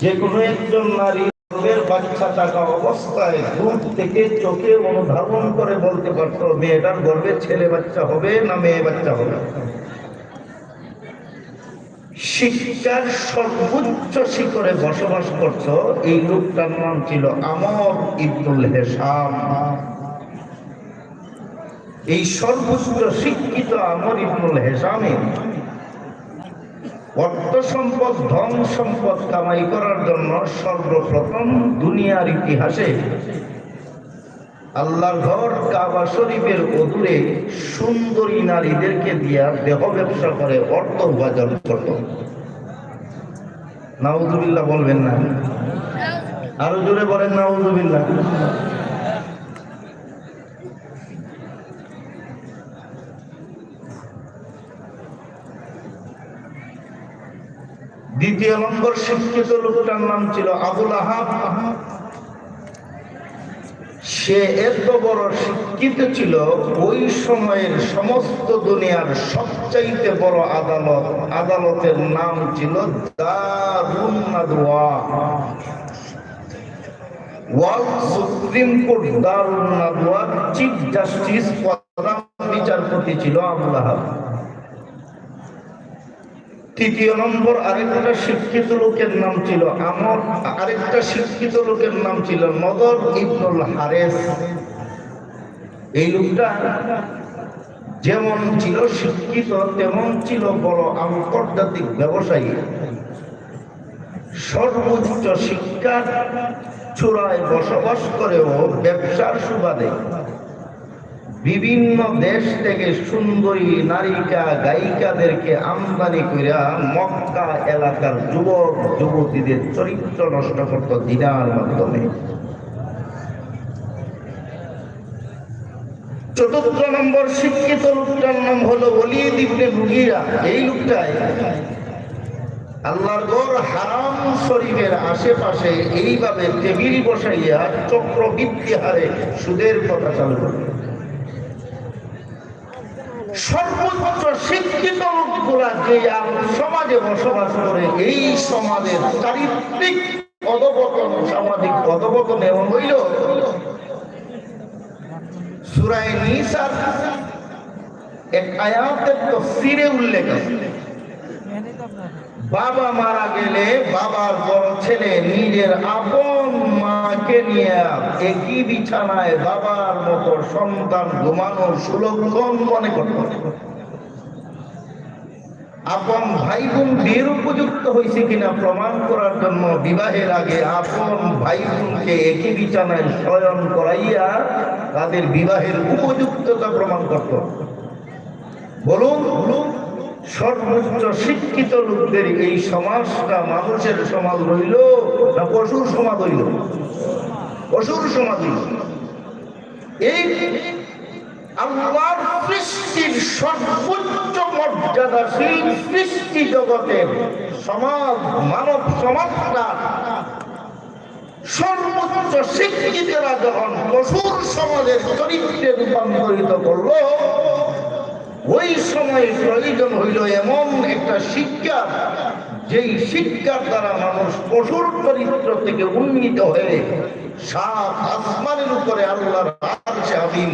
যে কোনো একজন নারী গর্ভের বাচ্চা থাকা অবস্থায় দূর থেকে চোখে অনুধাবন করে বলতে পারতো, মেয়েটার গর্ভে ছেলে বাচ্চা হবে না মেয়ে বাচ্চা হবে শিক্ষার সর্বোচ্চ শিখরে বসবাস করত এই লোকটার নাম ছিল আমর ইবনুল হেসাম। এই সর্বোচ্চ শিক্ষিত আমর ইবনুল হেসামে অর্থ সম্পদ ধন সম্পদ কামাই করার জন্য সর্বপ্রথম দুনিয়ার ইতিহাসে আল্লাহর ঘর কাবা শরীফের অদূরে সুন্দরী নারীদেরকে দিয়া দেহ ব্যবসা করে, অর্থ উপার্জন করত। নাউজুবিল্লাহ বলবেন না? আরও জোরে বলেন, নাউজুবিল্লাহ। দ্বিতীয় নম্বর শিক্ষিত লোকটার নাম ছিল আবুল আহাব। সে এত বড় শিক্ষিত ছিল, ওই সময়ের সমস্ত দুনিয়ার সবচাইতে বড় আদালত, আদালতের নাম ছিল দারুণ নাদওয়া। ওয়ার্ল্ড সুপ্রিম কোর্ট দারুণ চিফ জাস্টিস, প্রধান বিচারপতি ছিল আবুল আহাব। তৃতীয় নম্বর আরেকটা শিক্ষিত লোকের নাম ছিল আমর আরেকটা শিক্ষিত লোকের নাম ছিল নদর ইবনুল হারেস। এই লোকটা যেমন ছিল শিক্ষিত, তেমন ছিল বড় আন্তর্জাতিক ব্যবসায়ী। সর্বোচ্চ শিক্ষার চূড়ায় বসবাস করেও ব্যবসার সুবাদে বিভিন্ন দেশ থেকে সুন্দরী নারিকা, গায়িকাদেরকে আমদানি করিয়া মক্কা এলাকার যুবক, যুবতীদের চরিত্র নষ্ট করত দিনার মাধ্যমে। চতুর্থ নম্বর শিক্ষিত লোকটার নাম হলো ওলিদ ইবনে মুগিরা। এই লোকটাই আল্লাহর গড় হারাম শরীফের আশেপাশে এইভাবে টেবিল বসাইয়া চক্রবৃদ্ধি হারে সুদের কথা চালু করে সর্বোচ্চ শিক্ষিত লোকগুলা যে সমাজে বসবাস করে, এই সমাজের চারিত্রিক অধপতন, সামাজিক অধপতন এমন হইল। সুরায় নিসার এক আয়াতের তো সিরে উল্লেখ বাবা মারা গেলে বাবার বড় ছেলে নিজের আপন মাকে নিয়ে একই বিছানায় বাবার মতো সন্তান ঘুমানো সুলক্ষণ মনে করত। আপন ভাই বোন বিয়ের উপযুক্ত হয়েছে কিনা প্রমাণ করার জন্য বিবাহের আগে আপন ভাই বোনকে একই বিছানায় শয়ন করাইয়া তাদের বিবাহের উপযুক্ততা প্রমাণ করত। বলুন বলুন সর্বোচ্চ শিক্ষিত লোকদের এই সমাজটা মানুষের সমাজ রইল না পশুর সমাজ হইল? পশুর সমাজ হইল। এই আল্লাহর সৃষ্টির সর্বোচ্চ মর্যাদাশীল সৃষ্টি জগতের সমাজ, মানব সমাজটা। সর্বোচ্চ শিক্ষিতরা যখন পশুর সমাজের চরিত্রে রূপান্তরিত করল ওই সময় প্রয়োজন হইল এমন একটা শিক্ষা, যেই শিক্ষার দ্বারা মানুষ পশুর চরিত্র থেকে উন্নীত হয়ে সাত আসমানের উপরে আল্লাহর আরশে আদিম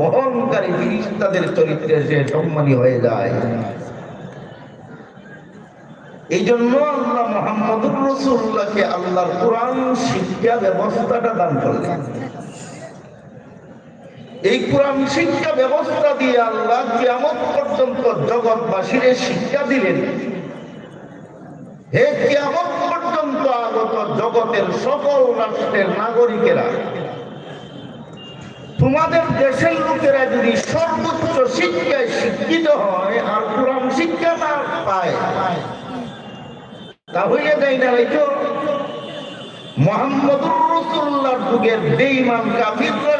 বহনকারী ফিরিস্তাদের চরিত্রে সে সম্মানী হয়ে যায়। এই জন্য আল্লাহ মোহাম্মদুর রসুল্লাহকে আল্লাহর কোরআন শিক্ষা ব্যবস্থাটা দান করলেন। এই কোরআন শিক্ষা ব্যবস্থা দিয়ে আল্লাহ কিয়ামত পর্যন্ত জগৎবাসীর শিক্ষা দিলেন। হে কিয়ামত পর্যন্ত আগত জগতের সকল রাষ্ট্রের নাগরিকেরা, তোমাদের দেশের লোকেরা যদি সর্বোচ্চ শিক্ষায় শিক্ষিত হয় আর কোরআন শিক্ষা না পায় তা হইয়া যায় না হয়তো মোহাম্মদুর রসুল্লাহ যুগের বেঈমান কাফিররা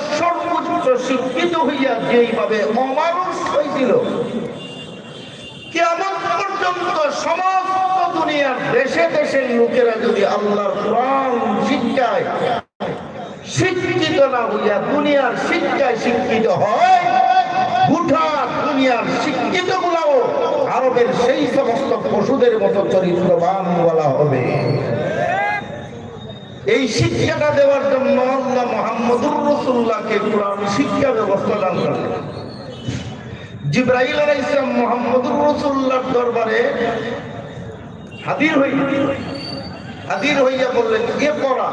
সর্বোচ্চ শিক্ষিত হইয়া যেইভাবে অমানুষ হয়েছিল কেমন পর্যন্ত সমস্ত দুনিয়ার দেশে দেশের লোকেরা যদি আল্লাহর কোরআন শিক্ষায় শিক্ষিত না হইয়া দুনিয়ার শিক্ষায় শিক্ষিত হয়, গোটা দুনিয়ার শিক্ষিত গুলাও আরবের সেই সমস্ত পশুদের মতো চরিত্রবান বলা হবে। এই শিক্ষাটা দেওয়ার জন্য আল্লাহ মোহাম্মদুর রসুল্লাহকে কোরআন শিক্ষা ব্যবস্থা দান করলেন জিব্রাহিল আলাই ইসলাম মোহাম্মদুর রসুল্লাহর দরবারে হাজির হই হাজির হইয়া বললেন, এ পড়া,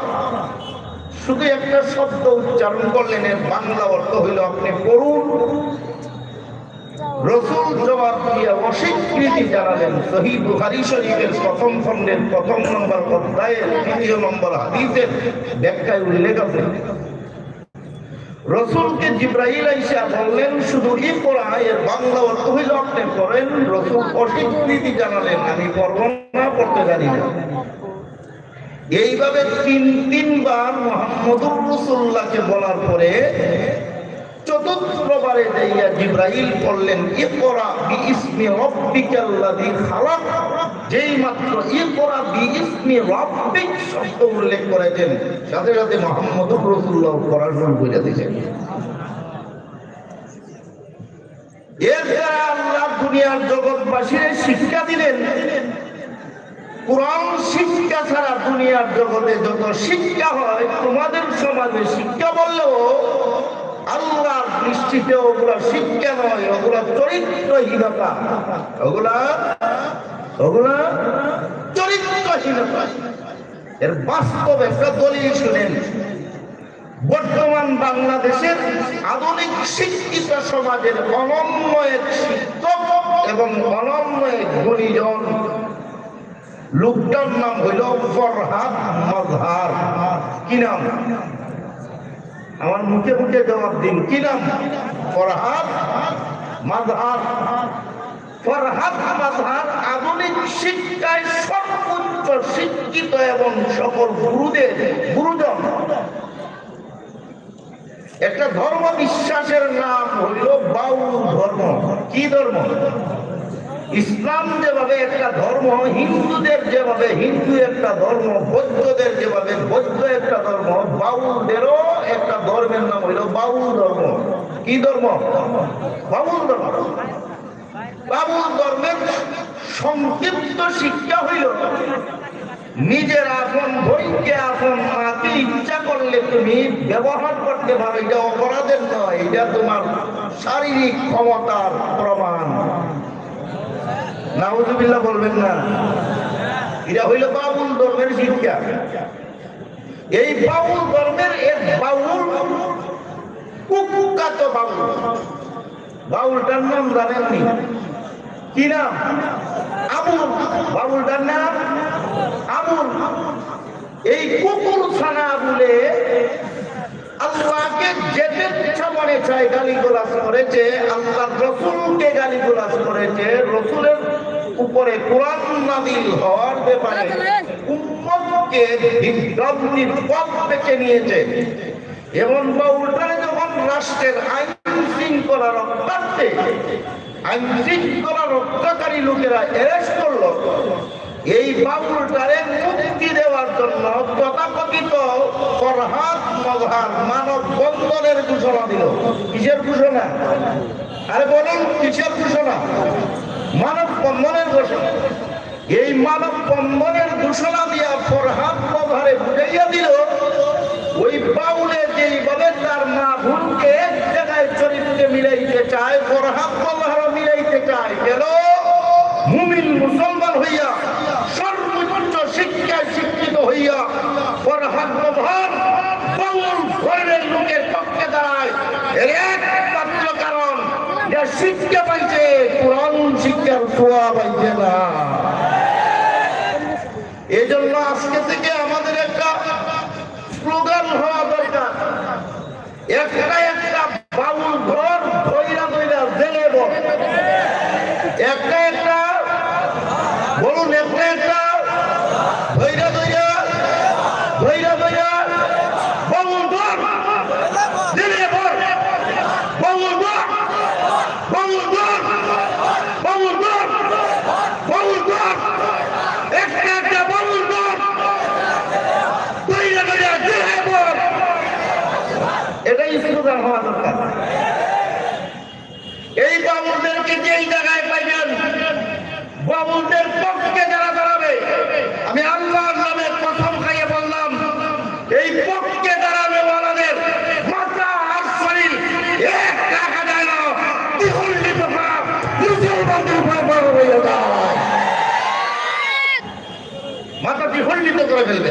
শুধু একটা শব্দ উচ্চারণ করলেন, এর বাংলা অর্থ হইল আপনি পড়ুন রসুল জবাব দিয়া অস্বীকৃতি জানালেন। সহি বুহারি শরীফের প্রথম খণ্ডের প্রথম নম্বর অধ্যায়ের তৃতীয় নম্বর হাদিসের ব্যাখ্যায় উল্লেখ আছে। রসুলকে জিব্রাহিল আইসা বললেন, শুধু ই পড়া এর বাংলা অর্থ হইল আপনি করেন? রসুল অস্বীকৃতি জানালেন, আমি পড়ব না, পড়তে জানি না। এইভাবে তিন তিনবার মোহাম্মদুর রসুল্লাহকে বলার পরে চতুর্থবারে যাইয়া জিব্রাহিল বললেন, ইকরা বিইসমি রাব্বিকাল্লাযী খালাক। যেই মাত্র ইকরা বিইসমি রাব্বিক শব্দ উল্লেখ করেছেন সাথে সাথে মুহাম্মদুর রাসূলুল্লাহ পড়া শুরু করে দিয়েছেন এর আল্লাহ দুনিয়ার জগৎবাসীর শিক্ষা দিলেন, কোরআন শিক্ষা ছাড়া দুনিয়ার জগতে যত শিক্ষা হয়, তোমাদের সমাজে শিক্ষা বললেও আল্লাহর দৃষ্টিতে ওগুলা শিক্ষা নয়, ওগুলা চরিত্রহীনতা। ওগুলা ওগুলা চরিত্রহীনতা। এর বাস্তব একটা দলিল শুনেন। বর্তমান বাংলাদেশের আধুনিক শিক্ষিত সমাজের অনন্য শিক্ষক এবং অনন্য গুণীজন। লোকটার নাম হইল ফরহাদ মজহার। কি নাম? আমার মুখে মুখে জবাব দিন। কি নাম? ফরহাদ ফরহাদ আধুনিক এবং গুরুজন। একটা ধর্ম বিশ্বাসের নাম হইল বাউল ধর্ম। কি ধর্ম? ইসলাম যেভাবে একটা ধর্ম, হিন্দুদের যেভাবে, হিন্দু একটা ধর্ম, বৌদ্ধদের যেভাবে, বৌদ্ধ একটা ধর্ম, বাউলদেরও একটা ধর্মের নাম হইল বাউল ধর্ম। কি ধর্ম? বাউল ধর্ম। বাউল ধর্মের সংক্ষিপ্ত শিক্ষা হইল, নিজের আপন বইকে আপন মাকে ইচ্ছা করলে তুমি ব্যবহার করতে পারো, এটা অপরাধের নয়, এটা তোমার শারীরিক ক্ষমতার প্রমাণ। নাউজুবিল্লাহ বলবেন না। এটা হইল বাউল ধর্মের শিক্ষা। এই বাউল ধর্মের এক বাউল কুকুকাত বাউল। বাউলটার নাম জানেননি? কি নাম? আবুল বাউলটার নাম আবুল এই কুকুর ছানা বলে আল্লাহকে যেতে ইচ্ছা মনে চায় গালি গোলাস করেছে আল্লাহ রসুলকে গালি গোলাস করেছে, রসুলের উপরে কোরআন হওয়ার ব্যাপারে উম্মতকে বিভ্রান্তির পথ বেছে নিয়েছে। এবং বাউলটারে যখন রাষ্ট্রের আইন শৃঙ্খলা রক্ষার্থে আইন শৃঙ্খলা রক্ষাকারী লোকেরা অ্যারেস্ট করল এই বাবুলটারে মুক্তি দেওয়ার জন্য তথাকথিত ফরহাদ মজহার মানব বন্ধনের ঘোষণা দিল। কিসের ঘোষণা? আরে বলুন কিসের ঘোষণা? এই মানব বন্ধনের ঘোষণা দিয়া ফরহাদ মজহারে বুঝাইয়া দিল, ওই বাউলে যেইভাবে তার মা ভুলকে এক জায়গায় চরিত্রে মিলাইতে চায়, ফরহাদ মজহারও মিলাইতে চায়, কেন? মুমিন মুসলমান হইয়া, সর্বোচ্চ শিক্ষায় শিক্ষিত হইয়া ফরহাদ মজহার বাউল ধর্মের লোকের পক্ষে দাঁড়ায়, এর কারণ যে পাইছে কোরআন শিক্ষার ছোঁয়া পাইছে না। এই জন্য আজকে থেকে সফল হওয়া দরকার। এই বাবুদেরকে যেই জায়গায় পাইবেন বাবুদের পক্ষে যারা দাঁড়াবে, আমি আল্লাহর নামে প্রথম খাইয়ে বললাম, এই পক্ষে দাঁড়াবে ওনাদের মাথা আর শরীর এক টাকা যায়। না বিহল্লিত করে ফেলবে।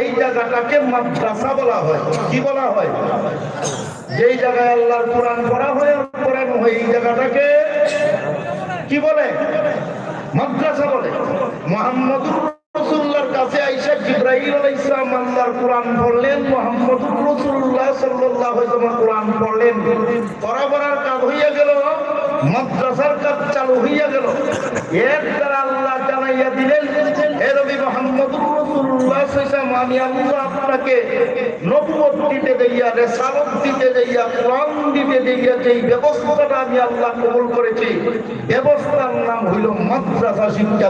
এই জায়গাটাকে মাদ্রাসা বলা হয়। কি বলা হয়? যেই জায়গায় আল্লাহর হয় আর হয়, এই জায়গাটাকে কি বলে? মাদ্রাসা বলে। মোহাম্মদুর কাছে আইসা জিব্রাহিম আলাইহিস সালাম আল্লাহর কোরআন পড়লেন, মোহাম্মদুর রসুল্লাহ ওয়াসাল্লাম কোরআন পড়লেন। বরাবরার কাজ হইয়া গেল, মাদ্রাসার কাজ চালু হইয়া গেল। এর দ্বারা আল্লাহ জানাইয়া দিলেন হে নবী মোহাম্মদুর রসুল্লাহ সাল্লাল্লাহু আমি আল্লাহ আপনাকে নবুয়ত দিতে দেইয়া রেসালত দিতে দেইয়া কোরআন দিতে যেই ব্যবস্থাটা আমি আল্লাহ কবুল করেছি, ব্যবস্থার নাম হইল মাদ্রাসা শিক্ষা